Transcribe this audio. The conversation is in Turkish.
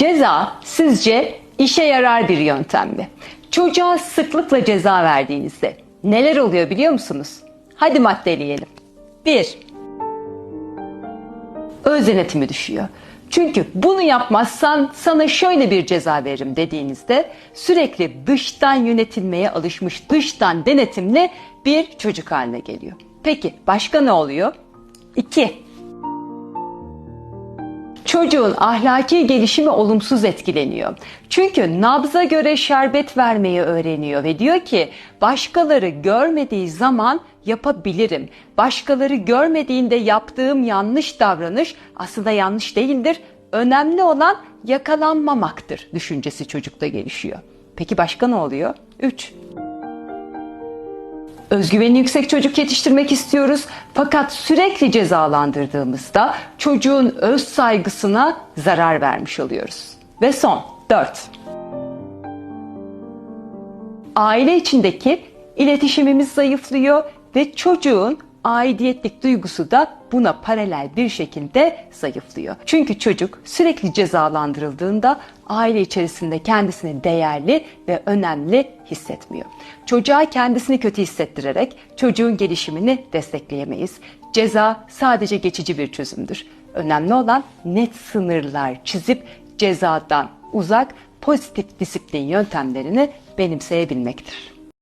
Ceza sizce işe yarar bir yöntem mi? Çocuğa sıklıkla ceza verdiğinizde neler oluyor biliyor musunuz? Hadi maddeleyelim. 1. Öz denetimi düşüyor. Çünkü bunu yapmazsan sana şöyle bir ceza veririm dediğinizde sürekli dıştan yönetilmeye alışmış, dıştan denetimli bir çocuk haline geliyor. Peki başka ne oluyor? 2. Çocuğun ahlaki gelişimi olumsuz etkileniyor. Çünkü nabza göre şerbet vermeyi öğreniyor ve diyor ki başkaları görmediği zaman yapabilirim. Başkaları görmediğinde yaptığım yanlış davranış aslında yanlış değildir. Önemli olan yakalanmamaktır düşüncesi çocukta gelişiyor. Peki başka ne oluyor? 3. Özgüveni yüksek çocuk yetiştirmek istiyoruz. Fakat sürekli cezalandırdığımızda çocuğun öz saygısına zarar vermiş oluyoruz. Ve son 4. Aile içindeki iletişimimiz zayıflıyor ve çocuğun aidiyetlik duygusu da buna paralel bir şekilde zayıflıyor. Çünkü çocuk sürekli cezalandırıldığında aile içerisinde kendisini değerli ve önemli hissetmiyor. Çocuğa kendisini kötü hissettirerek çocuğun gelişimini destekleyemeyiz. Ceza sadece geçici bir çözümdür. Önemli olan net sınırlar çizip cezadan uzak pozitif disiplin yöntemlerini benimseyebilmektir.